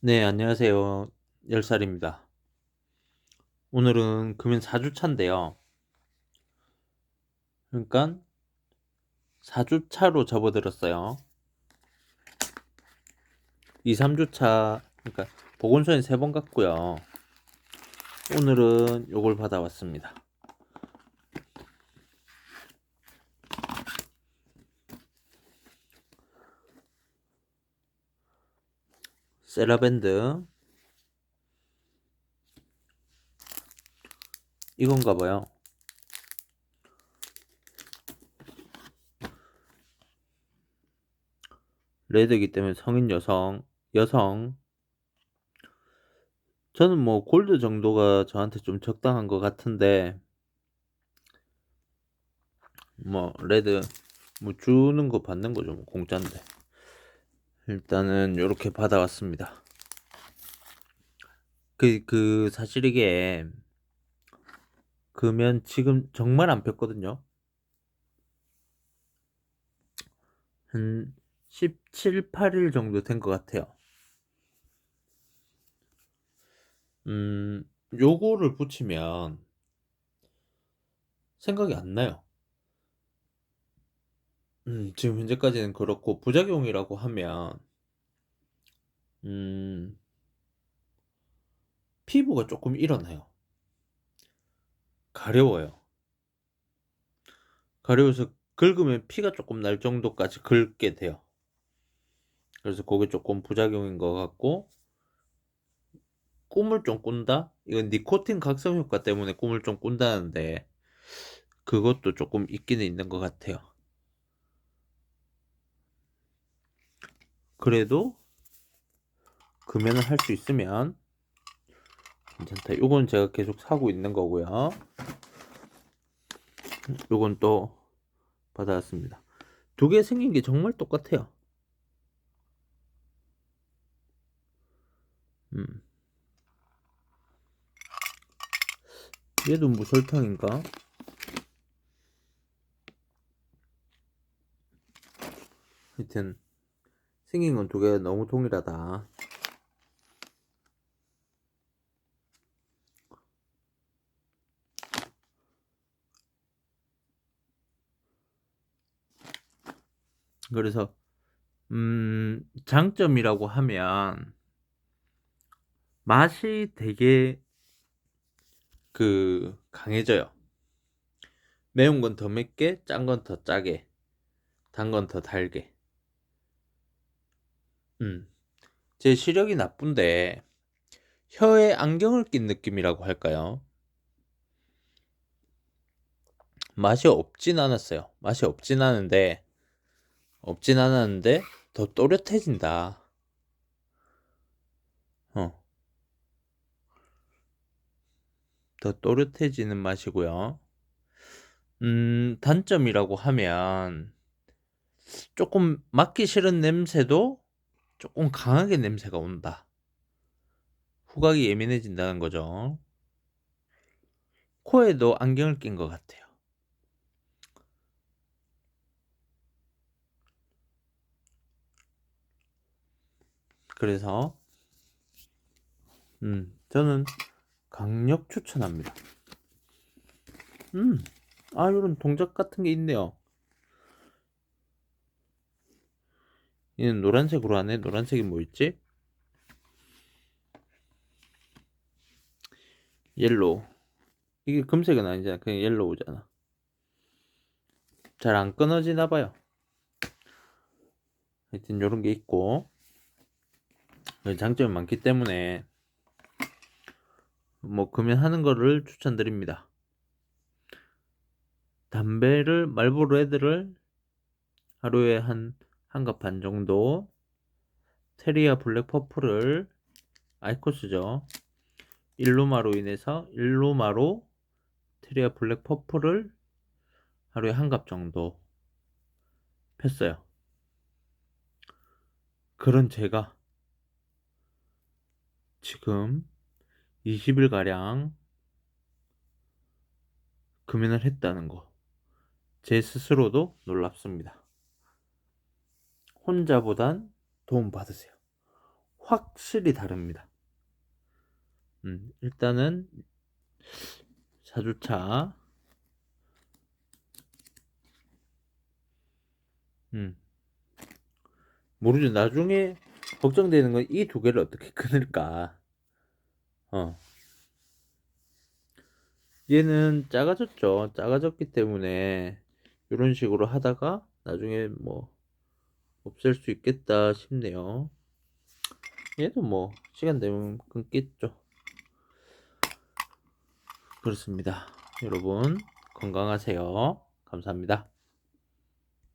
네, 안녕하세요. 10살입니다. 오늘은 금연 4주차인데요. 그러니까 4주차로 접어들었어요. 2, 3주차, 그러니까 보건소에 3번 갔고요. 오늘은 요걸 받아왔습니다. 세라밴드 이건가 봐요. 레드이기 때문에 성인 여성, 여성. 저는 뭐 골드 정도가 저한테 좀 적당한 것 같은데, 뭐 레드 뭐 주는 거 받는 거죠, 뭐 공짜인데. 일단은 이렇게 받아왔습니다. 그, 그, 사실 이게, 그러면 지금 정말 안 폈거든요. 한 17, 8일 정도 된 것 같아요. 음, 요거를 붙이면 생각이 안 나요. 음, 지금 현재까지는 그렇고 부작용이라고 하면 음, 피부가 조금 일어나요. 가려워요. 가려워서 긁으면 피가 조금 날 정도까지 긁게 돼요. 그래서 그게 조금 부작용인 것 같고 꿈을 좀 꾼다? 이건 니코틴 각성 효과 때문에 꿈을 좀 꾼다는데 그것도 조금 있기는 있는 것 같아요. 그래도 금연을 할 수 있으면 괜찮다. 요건 제가 계속 사고 있는 거고요. 요건 또 받아왔습니다. 두 개 생긴 게 정말 똑같아요. 음. 얘도 무설탕인가? 하여튼 생긴 건 두개 너무 동일하다. 그래서 음, 장점이라고 하면 맛이 되게 그 강해져요. 매운 건 더 맵게, 짠 건 더 짜게, 단 건 더 달게. 음. 제 시력이 나쁜데 혀에 안경을 낀 느낌이라고 할까요? 맛이 없진 않았어요. 맛이 없진 않은데 없진 않았는데 더 또렷해진다. 어. 더 또렷해지는 맛이고요. 음, 단점이라고 하면 조금 맡기 싫은 냄새도 조금 강하게 냄새가 온다. 후각이 예민해진다는 거죠. 코에도 안경을 낀 것 같아요. 그래서 음, 저는 강력 추천합니다. 음, 아, 이런 동작 같은 게 있네요. 얘는 노란색으로 하네. 노란색이 뭐 있지? 옐로우. 이게 금색은 아니잖아. 그냥 옐로우잖아. 잘 안 끊어지나 봐요. 하여튼 요런 게 있고 장점이 많기 때문에 뭐 금연하는 거를 추천드립니다. 담배를 말보로 헤드를 하루에 한 한갑 반 정도 테리아 블랙 퍼플을 아이코스죠. 일로마로 인해서 일로마로 테리아 블랙 퍼플을 하루에 한갑 정도 폈어요. 그런 제가 지금 20일가량 금연을 했다는 거. 제 스스로도 놀랍습니다. 혼자보단 도움 받으세요. 확실히 다릅니다. 음, 일단은 4주차 음. 모르죠. 나중에 걱정되는 건 이 두 개를 어떻게 끊을까. 어. 얘는 작아졌죠. 작아졌기 때문에 이런 식으로 하다가 나중에 뭐 없앨 수 있겠다 싶네요. 얘도 뭐 시간 되면 끊겠죠. 그렇습니다. 여러분 건강하세요. 감사합니다.